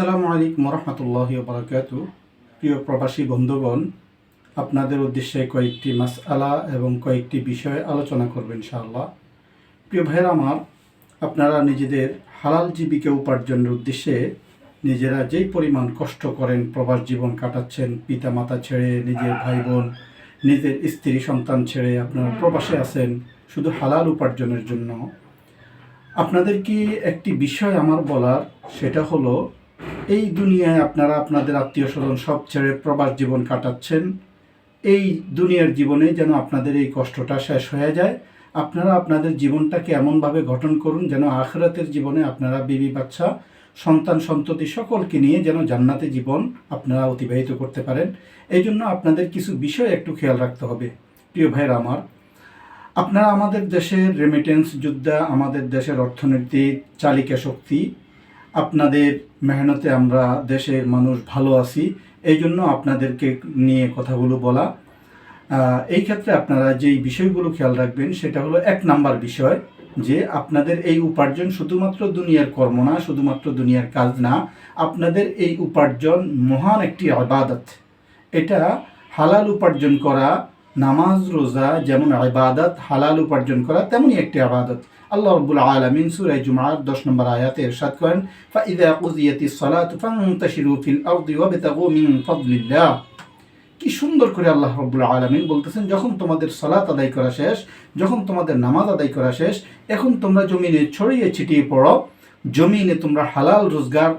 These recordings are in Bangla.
আসসালামু আলাইকুম রহমতুল্লাহ বারকাতু প্রিয় প্রবাসী বন্ধুগণ, আপনাদের উদ্দেশ্যে কয়েকটি মাস মাসআলা এবং কয়েকটি বিষয় আলোচনা করবেন ইনশাআল্লাহ। প্রিয় ভাইয়ের আমার, আপনারা নিজেদের হালাল জীবিকা উপার্জনের উদ্দেশ্যে নিজেরা যেই পরিমাণ কষ্ট করেন, প্রবাস জীবন কাটাচ্ছেন পিতা মাতা ছেড়ে, নিজের ভাই বোন নিজের স্ত্রী, সন্তান ছেড়ে আপনারা প্রবাসে আছেন শুধু হালাল উপার্জনের জন্য। আপনাদের কি একটি বিষয় আমার বলার, সেটা হলো এই দুনিয়ায় আপনারা আপনাদের আত্মীয় স্বজন সব ছেড়ে প্রবাস জীবন কাটাচ্ছেন। এই দুনিয়ার জীবনে যেন আপনাদের এই কষ্টটা শেষ হয়ে যায়। আপনারা আপনাদের জীবনটাকে এমনভাবে গঠন করুন যেন আখরাতের জীবনে আপনারা বিবি, বাচ্চা, সন্তান, সন্ততি সকলকে নিয়ে যেন জান্নাতে জীবন আপনারা অতিবাহিত করতে পারেন। এই জন্য আপনাদের কিছু বিষয় একটু খেয়াল রাখতে হবে। প্রিয় ভাইয়ের আমার, আপনারা আমাদের দেশের রেমিটেন্স যোদ্ধা, আমাদের দেশের অর্থনৈতিক চালিকা শক্তি আপনাদের মেহনতে আমরা দেশের মানুষ ভালো আছি। এই জন্য আপনাদেরকে নিয়ে কথাগুলো বলা। এই ক্ষেত্রে আপনারা যেই বিষয়গুলো খেয়াল রাখবেন, সেটা হলো এক নাম্বার বিষয় যে আপনাদের এই উপার্জন শুধুমাত্র দুনিয়ার কর্ম না, শুধুমাত্র দুনিয়ার কাজ না, আপনাদের এই উপার্জন মহান একটি আবাদত। এটা হালাল উপার্জন করা নামাজ, রোজা, যেমন আবাদত হালাল উপার্জন করা, তেমনই একটি আবাদত আল্লাহ রব্বুল আলমিন সুরাই জুমার দশ নম্বর আয়াতে এরশাদ করেন, ফাইদা কুজিয়াতি সালাত ফাংতাশিরু ফিল আরদি ওয়াবতাগু মিন ফাদলিল্লাহ। কি সুন্দর করে আল্লাহ রব্বুল আলমিন বলতেছেন, যখন তোমাদের সালাত আদায় করা শেষ, যখন তোমাদের নামাজ আদায় করা শেষ, এখন তোমরা জমিনে ছড়িয়ে ছিটিয়ে পড়ো। জমিনে তোমরা হালাল রোজগার,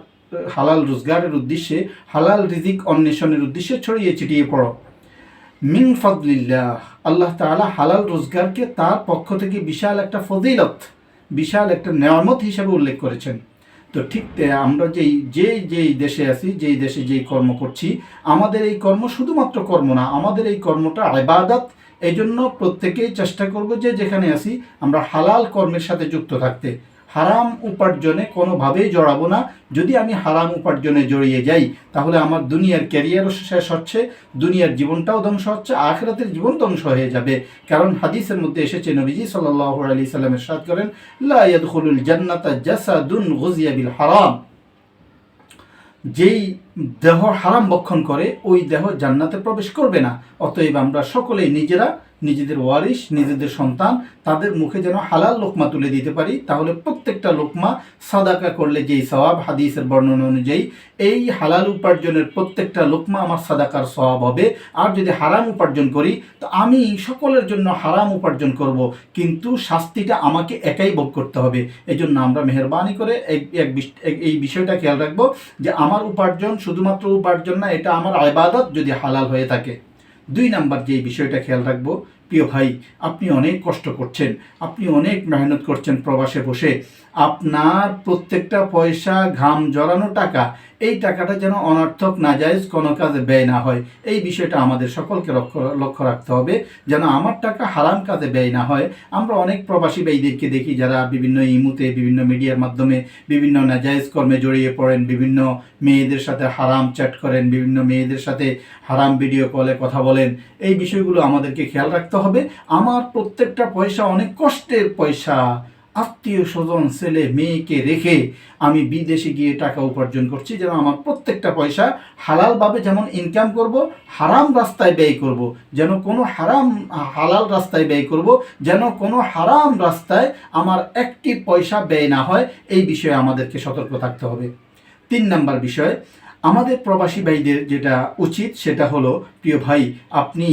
হালাল রোজগারের উদ্দেশ্যে, হালাল রিজিক অন্বেষণের উদ্দেশ্যে ছড়িয়ে ছিটিয়ে পড়ো। মিন ফদলিল্লাহ, আল্লাহ তাআলা হালাল রোজগারকে তার পক্ষ থেকে বিশাল একটা ফজিলত, বিশাল একটা নেয়ামত হিসাবে উল্লেখ করেছেন। তো ঠিক আমরা যেই যে যেই দেশে আছি, যেই দেশে যেই কর্ম করছি, আমাদের এই কর্ম শুধুমাত্র কর্ম না, আমাদের এই কর্মটা আবাদত এই জন্য প্রত্যেকেই চেষ্টা করব যে যেখানে আছি, আমরা হালাল কর্মের সাথে যুক্ত থাকতে। হারাম উপার্জনে কোনোভাবেই জড়াবো না। যদি আমি হারাম উপার্জনে জড়িয়ে যাই, তাহলে আমার দুনিয়ার ক্যারিয়ারও শেষ হচ্ছে, দুনিয়ার জীবনটাও ধ্বংস হচ্ছে, আখরাতের জীবন ধ্বংস হয়ে যাবে। কারণ হাদিসের মধ্যে এসেছে, নবীজি সাল্লাহ আলি সাল্লামের সাদ করেন, লা ইয়াদখুলুল জান্নাতা জাসাদুন গুজিয়া বিল হারাম। যেই দেহ হারাম বক্ষণ করে, ওই দেহ জান্নাতে প্রবেশ করবে না। অতএব আমরা সকলেই নিজেরা নিজেদের ওয়ারিশ, নিজেদের সন্তান, তাদের মুখে যেন হালাল লোকমা তুলে দিতে পারি, তাহলে প্রত্যেকটা লোকমা সাদাকা করলে যেই সওয়াব, হাদিসের বর্ণনা অনুযায়ী, এই হালাল উপার্জনের প্রত্যেকটা লোকমা আমার সাদাকার সওয়াব হবে। আর যদি হারাম উপার্জন করি, তো আমি সকলের জন্য হারাম উপার্জন করব, কিন্তু শাস্তিটা আমাকে একাই ভোগ করতে হবে। এই জন্য আমরা মেহরবানি করে এই বিষয়টা খেয়াল রাখব যে আমার উপার্জন শুধুমাত্র উপার্জন না, এটা আমার আবাদত যদি হালাল হয়ে থাকে। দুই নাম্বার যে বিষয়টা খেয়াল রাখব, প্রিয় ভাই, আপনি অনেক কষ্ট করছেন, আপনি অনেক মেহনত করছেন প্রবাসে বসে। আপনার প্রত্যেকটা পয়সা ঘাম জড়ানো টাকা এই টাকাটা যেন অনর্থক, নাজায়জ কোনো কাজে ব্যয় না হয়। এই বিষয়টা আমাদের সকলকে লক্ষ্য লক্ষ্য রাখতে হবে, যেন আমার টাকা হারাম কাজে ব্যয় না হয়। আমরা অনেক প্রবাসী ব্যয়ীদেরকে দেখি যারা বিভিন্ন ইমুতে, বিভিন্ন মিডিয়ার মাধ্যমে বিভিন্ন নাজায়জ কর্মে জড়িয়ে পড়েন, বিভিন্ন মেয়েদের সাথে হারাম চ্যাট করেন, বিভিন্ন মেয়েদের সাথে হারাম ভিডিও কলে কথা বলেন। এই বিষয়গুলো আমাদেরকে খেয়াল রাখতে হবে। আমার প্রত্যেকটা পয়সা অনেক কষ্টের পয়সা। আত্মীয় স্বজন, ছেলে, মেয়েকে রেখে আমি বিদেশে গিয়ে টাকা উপার্জন করছি, যেন আমার প্রত্যেকটা পয়সা হালালভাবে যেমন ইনকাম করব, হারাম রাস্তায় ব্যয় করব, যেন কোনো হারাম, হালাল রাস্তায় ব্যয় করব, যেন কোনো হারাম রাস্তায় আমার একটি পয়সা ব্যয় না হয়, এই বিষয়ে আমাদেরকে সতর্ক থাকতে হবে। তিন নাম্বার বিষয় আমাদের প্রবাসী ভাইদের যেটা উচিত সেটা হলো, প্রিয় ভাই, আপনি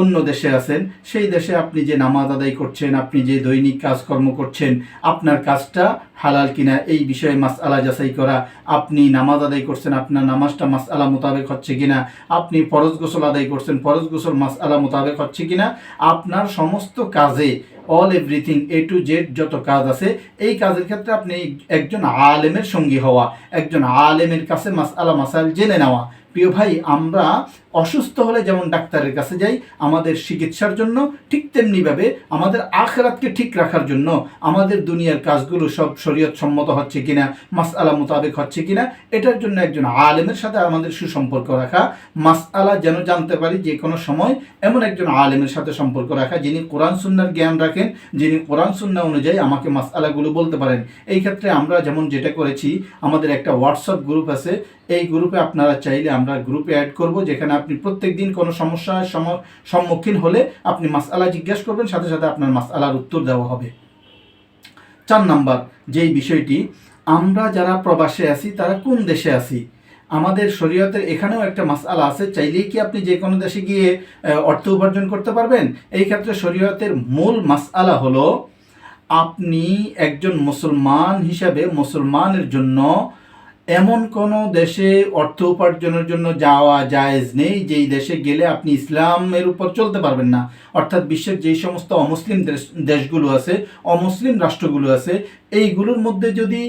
অন্য দেশে আছেন, সেই দেশে আপনি যে নামাজ আদায় করছেন, আপনি যে দৈনিক কাজকর্ম করছেন, আপনার কাজটা হালাল কিনা এই বিষয়ে মাস আলা যাচাই করা, আপনি নামাজ আদায় করছেন, আপনার নামাজটা মাস আলা মোতাবেক হচ্ছে কিনা, আপনি ফরজ গোসল আদায় করছেন, ফরজ গোসল মাস আলা মোতাবেক হচ্ছে কিনা, আপনার সমস্ত কাজে all everything A to Z যত কাজ আছে, এই কাজের ক্ষেত্রে আপনি একজন আলেমের সঙ্গী হওয়া, একজন আলেমের কাছে মাস, আলা মাসাল জেনে নেওয়া প্রিয় ভাই, আমরা অসুস্থ হলে যেমন ডাক্তারের কাছে যাই, আমাদের চিকিৎসার জন্য ঠিক তেমনিভাবে আমাদের আখরাতকে ঠিক রাখার জন্য আমাদের দুনিয়ার কাজগুলো সব শরীয়ত সম্মত হচ্ছে কিনা মাস আলা মোতাবেক হচ্ছে কিনা, এটার জন্য একজন আলেমের সাথে আমাদের সুসম্পর্ক রাখা মাস আলা যেন জানতে পারি যে কোনো সময় এমন একজন আলেমের সাথে সম্পর্ক রাখা, যিনি কোরআন সুন্নার জ্ঞান রাখেন, যিনি কোরআন সুন্না অনুযায়ী আমাকে মাস আলাগুলো বলতে পারেন। এই ক্ষেত্রে আমরা যেমন যেটা করেছি, আমাদের একটা হোয়াটসঅ্যাপ গ্রুপ আছে, এই গ্রুপে আপনারা চাইলে আমরা গ্রুপে অ্যাড করব, যেখানে আপনি প্রত্যেক দিন কোনো সমস্যার সম- সম্মুখীন হলে আপনি মাসআলা জিজ্ঞেস করবেন, সাথে সাথে আপনার মাসআলার উত্তর দেওয়া হবে। চার নাম্বার, যেই বিষয়টি, আমরা যারা প্রবাসে আছি, তারা কোন দেশে আছি? আমাদের শরীয়তের এখানেও একটা মাসআলা আছে, চাইলেই কি আপনি যে কোনো দেশে গিয়ে অর্থ উপার্জন করতে পারবেন? এই ক্ষেত্রে শরীয়তের মূল মাসআলা হলো, আপনি একজন মুসলমান হিসাবে মুসলমানের জন্য এমন কোনো দেশে অর্থ উপার্জনের জন্য যাওয়া জায়েজ নেই, যেই দেশে গেলে আপনি ইসলামের উপর চলতে পারবেন না। অর্থাৎ বিশ্বের যেই সমস্ত অমুসলিম দেশ, দেশগুলো আছে, অমুসলিম রাষ্ট্রগুলো আছে, এইগুলোর মধ্যে যদি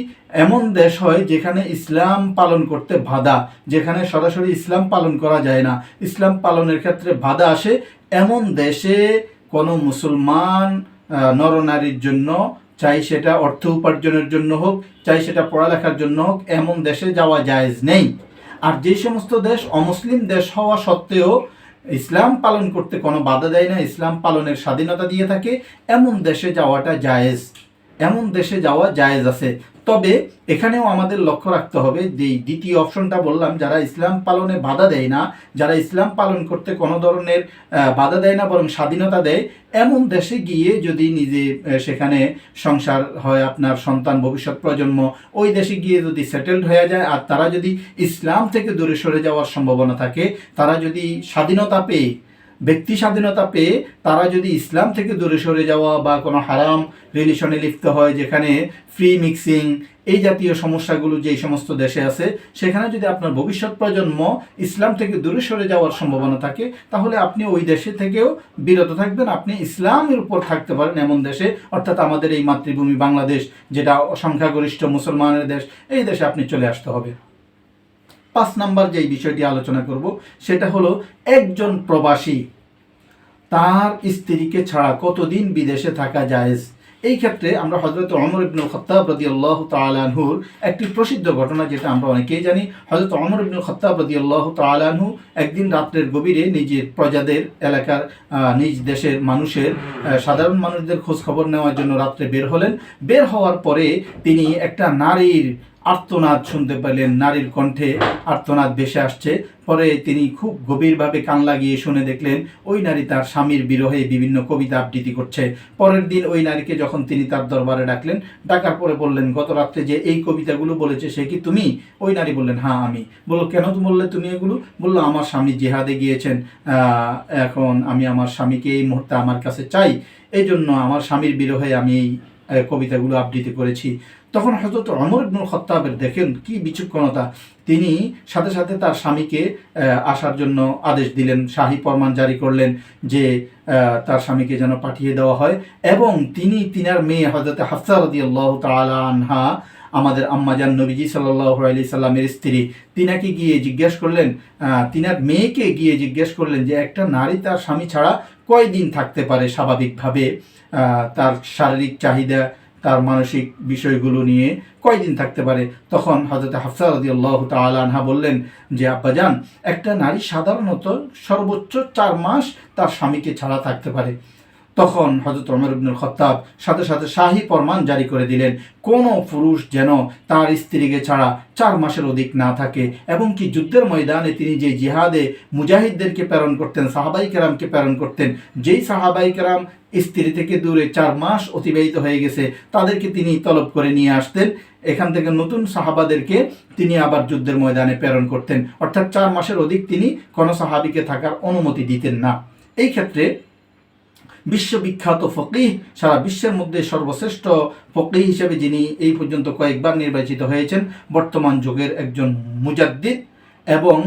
এমন দেশ হয় যেখানে ইসলাম পালন করতে বাধা, যেখানে সরাসরি ইসলাম পালন করা যায় না, ইসলাম পালনের ক্ষেত্রে বাধা আসে, এমন দেশে কোনো মুসলমান নরনারীর জন্য চাই সেটা অর্থ উপার্জনের জন্য হোক, চাই সেটা পড়ালেখার জন্য হোক, এমন দেশে যাওয়া জায়েজ নেই। আর যে সমস্ত দেশ অমুসলিম দেশ হওয়া সত্ত্বেও ইসলাম পালন করতে কোনো বাধা দেয় না, ইসলাম পালনের স্বাধীনতা দিয়ে থাকে, এমন দেশে যাওয়াটা জায়েজ। এমন দেশে যাওয়া জায়েজ আছে। তবে এখানেও আমাদের লক্ষ্য রাখতে হবে যে দ্বিতীয় অপশনটা বললাম, যারা ইসলাম পালনে বাধা দেয় না, যারা ইসলাম পালন করতে কোনো ধরনের বাধা দেয় না, বরং স্বাধীনতা দেয়, এমন দেশে গিয়ে যদি নিজে সেখানে সংসার হয় আপনার সন্তান, ভবিষ্যৎ প্রজন্ম, ওই দেশে গিয়ে যদি সেটেলড হয়ে যায়, আর তারা যদি ইসলাম থেকে দূরে সরে যাওয়ার সম্ভাবনা থাকে, তারা যদি স্বাধীনতা পেয়ে ব্যক্তি স্বাধীনতা পেয়ে তারা যদি ইসলাম থেকে দূরে সরে যাওয়া বা কোনো হারাম রিলেশনে লিপ্ত হয়, যেখানে ফ্রি মিক্সিং এই জাতীয় সমস্যাগুলো যেই সমস্ত দেশে আছে, সেখানে যদি আপনার ভবিষ্যৎ প্রজন্ম ইসলাম থেকে দূরে সরে যাওয়ার সম্ভাবনা থাকে, তাহলে আপনি ওই দেশে থেকেও বিরত থাকবেন। আপনি ইসলামের উপর থাকতে পারেন এমন দেশে, অর্থাৎ আমাদের এই মাতৃভূমি বাংলাদেশ, যেটা সংখ্যাগরিষ্ঠ মুসলমানের দেশ, এই দেশে আপনি চলে আসতে হবে। পাঁচ নাম্বার যেই বিষয়টি আলোচনা করব, সেটা হলো একজন প্রবাসী, তার স্ত্রীকে ছাড়া কতদিন বিদেশে থাকা জায়েজ? এই ক্ষেত্রে আমরা হজরত অমর ইবনুল খত্তাব রদি আল্লাহ তালানহুর একটি প্রসিদ্ধ ঘটনা, যেটা আমরা অনেকেই জানি। হজরত অমর ইবনুল খত্তাব রদি আল্লাহ তালানহু একদিন রাত্রের গভীরে নিজের প্রজাদের এলাকার নিজ দেশের মানুষের সাধারণ মানুষদের খোঁজ খবর নেওয়ার জন্য রাত্রে বের হলেন। বের হওয়ার পরে তিনি একটা নারীর আর্তনাদ শুনতে পেলেন নারীর কণ্ঠে। আর্তনাদ ভেসে আসছে। পরে তিনি খুব গভীরভাবে কান লাগিয়ে শুনে দেখলেন, ওই নারী তার স্বামীর বিরহে বিভিন্ন কবিতা আবৃত্তি করছে। পরের দিন ওই নারীকে যখন তিনি তার দরবারে ডাকলেন, ডাকার পরে বললেন, গত রাত্রে যে এই কবিতাগুলো বলেছে সে কি তুমি? ওই নারী বললেন হ্যাঁ আমি। বলল, কেন বললে তুমি এগুলো? বলল, আমার স্বামী জেহাদে গিয়েছেন। এখন আমি আমার স্বামীকে এই মুহূর্তে আমার কাছে চাই। এই জন্য আমার স্বামীর বিরহে আমি এই কবিতাগুলো আবৃত্তি করেছি। তখন হয়তো অমর ইবনুল খত্তাবের দেখেন কি বিচক্ষণতা। তিনি সাথে সাথে তার স্বামীকে আসার জন্য আদেশ দিলেন, শাহী ফরমান জারি করলেন যে তার স্বামীকে যেন পাঠিয়ে দেওয়া হয় এবং তিনি তিনার মেয়ে হজরত হাফসা রদি তালা আনহা, আমাদের আম্মাজান নবীজি সাল্লাহ আলি সাল্লামের স্ত্রী, তিনাকে গিয়ে জিজ্ঞেস করলেন তিনার মেয়েকে গিয়ে জিজ্ঞেস করলেন যে একটা নারী তার স্বামী ছাড়া কয়দিন থাকতে পারে স্বাভাবিকভাবে? তার শারীরিক চাহিদা তার মানসিক বিষয়গুলো নিয়ে কয়দিন থাকতে পারে? তখন হজরত হাফসা রদি আল্লাহ আনহা বললেন যে আব্বাজান একটা নারী সাধারণত সর্বোচ্চ চার মাস তার স্বামীকে ছাড়া থাকতে পারে। তখন হজরত অমর ইবনুল খত্তাব সাথে সাথে শাহী ফরমান জারি করে দিলেন, কোনো পুরুষ যেন তার স্ত্রীকে ছাড়া চার মাসের অধিক না থাকে এবং কি যুদ্ধের ময়দানে তিনি যে জিহাদে মুজাহিদদেরকে প্রেরণ করতেন, সাহাবাই কেরামকে প্রেরণ করতেন, যেই সাহাবাই কেরাম স্ত্রী থেকে দূরে চার মাস অতিবাহিত হয়ে গেছে, তাদেরকে তিনি তলব করে নিয়ে আসতেন। এখান থেকে নতুন সাহাবাদেরকে তিনি আবার যুদ্ধের ময়দানে প্রেরণ করতেন। অর্থাৎ চার মাসের অধিক তিনি কোনো সাহাবিকে থাকার অনুমতি দিতেন না। এই ক্ষেত্রে বিশ্ববিখ্যাত ফকিহ, সারা বিশ্বের মধ্যে সর্বশ্রেষ্ঠ ফকিহ হিসেবে যিনি এই পর্যন্ত কয়েকবার নির্বাচিত হয়েছেন, বর্তমান যুগের একজন মুজাদ্দিদ এবং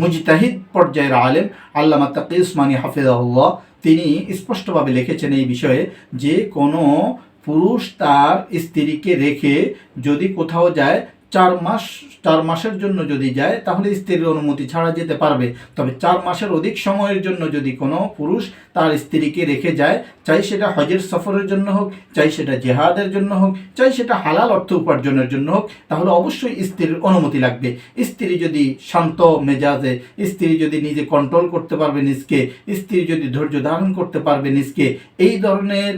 মুজতাহিদ পর্যায়ের আলেম, আল্লামা তাকি উসমানী হাফিজাহুল্লাহ। তিনি স্পষ্টভাবে লিখেছেন এই বিষয়ে যে কোনো পুরুষ তার স্ত্রীকে রেখে যদি কোথাও যায় চার মাস, চার মাসের জন্য যদি যায়, তাহলে স্ত্রীর অনুমতি ছাড়া যেতে পারবে। তবে চার মাসের অধিক সময়ের জন্য যদি কোনো পুরুষ তার স্ত্রীকে রেখে যায়, চাই সেটা হজের সফরের জন্য হোক, চাই সেটা জেহাদের জন্য হোক, চাই সেটা হালাল অর্থ উপার্জনের জন্য হোক, তাহলে অবশ্যই স্ত্রীর অনুমতি লাগবে। স্ত্রী যদি শান্ত মেজাজে, স্ত্রী যদি নিজে কন্ট্রোল করতে পারবে নিজকে, স্ত্রী যদি ধৈর্য ধারণ করতে পারবে নিজকে, এই ধরনের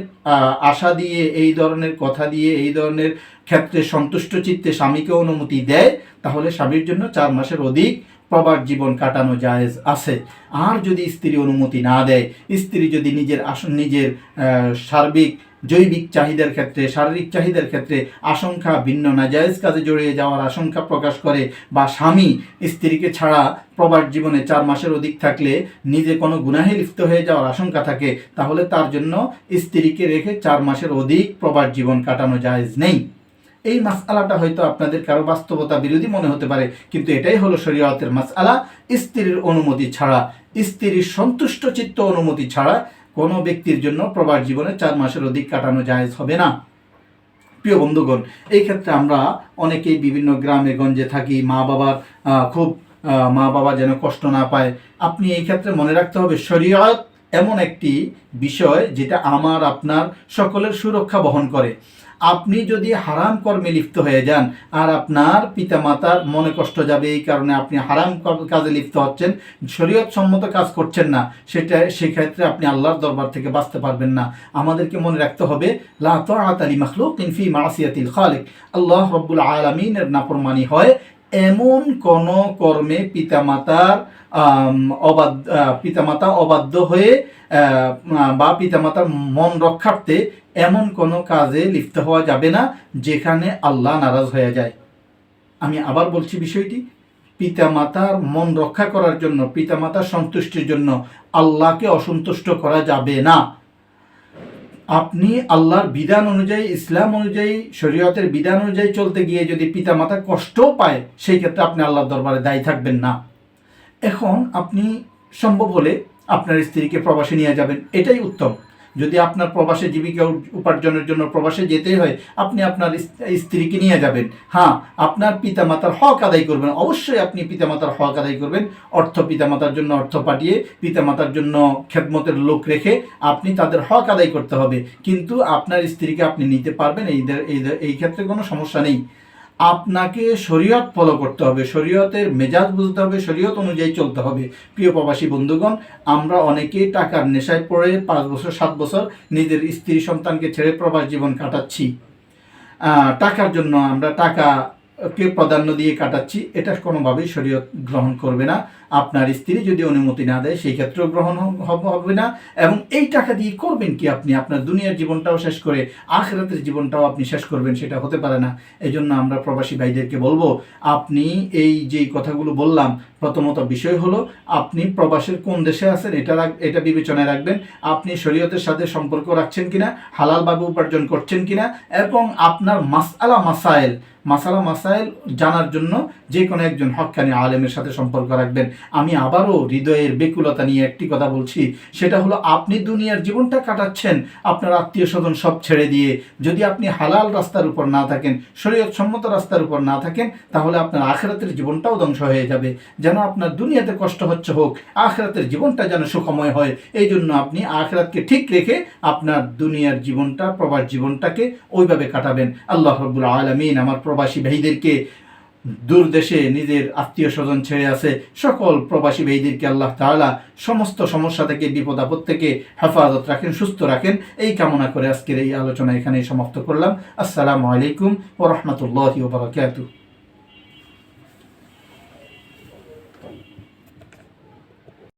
আশা দিয়ে, এই ধরনের কথা দিয়ে, এই ধরনের ক্ষেত্রে সন্তুষ্ট চিত্তে স্বামীকে অনুমতি দেয়, তাহলে স্বামীর জন্য চার মাসের অধিক প্রবার জীবন কাটানো জায়েজ আছে। আর যদি স্ত্রী অনুমতি না দেয়, স্ত্রী যদি নিজের আসন নিজের সার্বিক জৈবিক চাহিদার ক্ষেত্রে, শারীরিক চাহিদার ক্ষেত্রে আশঙ্কা ভিন্ন নাজায়েজ কাজে জড়িয়ে যাওয়ার আশঙ্কা প্রকাশ করে বা স্বামী স্ত্রীকে ছাড়া প্রবাস জীবনে চার মাসের অধিক থাকলে নিজে কোনো গুনাহে লিপ্ত হয়ে যাওয়ার আশঙ্কা থাকে, তাহলে তার জন্য স্ত্রীকে রেখে চার মাসের অধিক প্রবাস জীবন কাটানো জায়েজ নেই। এই মাসআলাটা হয়তো আপনাদের কারও বাস্তবতা বিরোধী মনে হতে পারে, কিন্তু এটাই হলো শরীয়তের মাসআলা। স্ত্রীর অনুমতি ছাড়া, স্ত্রীর সন্তুষ্ট চিত্ত অনুমতি ছাড়া কোনো ব্যক্তির জন্য প্রবাস জীবনে চার মাসের অধিক কাটানো জায়েজ হবে না। প্রিয় বন্ধুগণ, এই ক্ষেত্রে আমরা অনেকেই বিভিন্ন গ্রামে গঞ্জে থাকি মা বাবার খুব মা বাবা যেন কষ্ট না পায়। আপনি এই ক্ষেত্রে মনে রাখতে হবে, শরীয়ত এমন একটি বিষয় যেটা আমার, আপনার সকলের সুরক্ষা বহন করে। আপনি যদি হারাম কর্মে লিপ্ত হয়ে যান, আর আপনার পিতামাতার মনে কষ্ট যাবে এই কারণে আপনি হারাম কাজে লিপ্ত হচ্ছেন, শরীয়ত সম্মত কাজ করছেন না, সেটা, সেক্ষেত্রে আপনি আল্লাহর দরবার থেকে বাঁচতে পারবেন না। আমাদেরকে মনে রাখতে হবে, লা তাআত আলি মাখলুকিন ফি মাসিয়াতিল খালিক। আল্লাহ রব্বুল আলামিনের নাফরমানি হয় এমন কোন কর্মে পিতামাতার অবাধ্য পিতামাতা অবাধ্য হয়ে বা পিতামাতার মন রক্ষার্থে এমন কোনো কাজে লিপ্ত হওয়া যাবে না যেখানে আল্লাহ নারাজ হয়ে যায়। আমি আবার বলছি বিষয়টি, পিতামাতার মন রক্ষা করার জন্য, পিতামাতার সন্তুষ্টির জন্য আল্লাহকে অসন্তুষ্ট করা যাবে না। আপনি আল্লাহর বিধান অনুযায়ী, ইসলাম অনুযায়ী, শরীয়তের বিধান অনুযায়ী চলতে গিয়ে যদি পিতামাতা কষ্টও পায়, সেই ক্ষেত্রে আপনি আল্লাহর দরবারে দায়ী থাকবেন না। এখন আপনি সম্ভব হলে আপনার স্ত্রীকে প্রবাসে নিয়ে যাবেন। এটাই উত্তম। যদি আপনার প্রবাসে জীবিকা উপার্জনের জন্য প্রবাসে যেতে হয়, আপনি আপনার স্ত্রীকে নিয়ে যাবেন। হ্যাঁ আপনার পিতামাতার হক আদায় করবেন। অবশ্যই আপনি পিতামাতার হক আদায় করবেন। অর্থ পিতামাতার জন্য অর্থ পাঠিয়ে, পিতামাতার জন্য খেদমতের লোক রেখে আপনি তাদের হক আদায় করতে হবে। কিন্তু আপনার স্ত্রীকে আপনি নিতে পারবেন। এই এই ক্ষেত্রে কোনো সমস্যা নেই। আপনাকে শরীয়ত ফলো করতে হবে, শরীয়তের মেজাজ বুঝতে হবে, শরীয়ত অনুযায়ী চলতে হবে। প্রিয় প্রবাসী বন্ধুগণ, আমরা অনেকেই টাকার নেশায় পড়ে পাঁচ বছর, সাত বছর নিজের স্ত্রী সন্তানকে ছেড়ে প্রবাস জীবন কাটাচ্ছি। টাকার জন্য আমরা টাকাকে প্রাধান্য দিয়ে কাটাচ্ছি, এটা কোনোভাবেই শরীয়ত গ্রহণ করবে না। আপনার স্ত্রী যদি অনুমতি না দেয়, সেই ক্ষেত্রেও গ্রহণ হবে না। এবং এই টাকা দিয়ে করবেন কি আপনি? আপনার দুনিয়ার জীবনটাও শেষ করে আখরাতের জীবনটাও আপনি শেষ করবেন, সেটা হতে পারে না। এই জন্য আমরা প্রবাসী ভাইদেরকে বলব, আপনি এই যেই কথাগুলো বললাম প্রথমত বিষয় হলো, আপনি প্রবাসের কোন দেশে আছেন এটা এটা বিবেচনায় রাখবেন, আপনি শরীয়তের সাথে সম্পর্ক রাখছেন কিনা হালালভাবে উপার্জন করছেন কিনা, এবং আপনার মাসআলা মাসাইল মাসালা মাসাইল জানার জন্য যে কোনো একজন হক্কানি আলেমের সাথে সম্পর্ক রাখবেন। আমি আবারও হৃদয়ের বেকুলতা নিয়ে একটি কথা বলছি, সেটা হলো আপনি দুনিয়ার জীবনটা কাটাচ্ছেন, আপনার আত্মীয় স্বজন সব ছেড়ে দিয়ে। যদি আপনি হালাল রাস্তার উপর না থাকেন শরীয়ত সম্মত রাস্তার উপর না থাকেন, তাহলে আপনার আখেরাতের জীবনটাও ধ্বংস হয়ে যাবে। যেন আপনার দুনিয়াতে কষ্ট হচ্ছে হোক, আখেরাতের জীবনটা যেন সুখময় হয়, এই জন্য আপনি আখেরাতকে ঠিক রেখে আপনার দুনিয়ার জীবনটা, প্রবাস জীবনটাকে ওইভাবে কাটাবেন। আল্লাহ রব্বুল আলমিন আমার প্রবাসী ভাইদেরকে দূর দেশে নিজের আত্মীয় স্বজন ছেড়ে আছে, সকল প্রবাসী ভাইদেরকে আল্লাহ তাআলা সমস্ত সমস্যা থেকে, বিপদ আপদ থেকে হেফাজত রাখেন, সুস্থ রাখেন। এই কামনা করে আজকের এই আলোচনা এখানেই সমাপ্ত করলাম। আসসালামু আলাইকুম ও রহমতুল্লাহ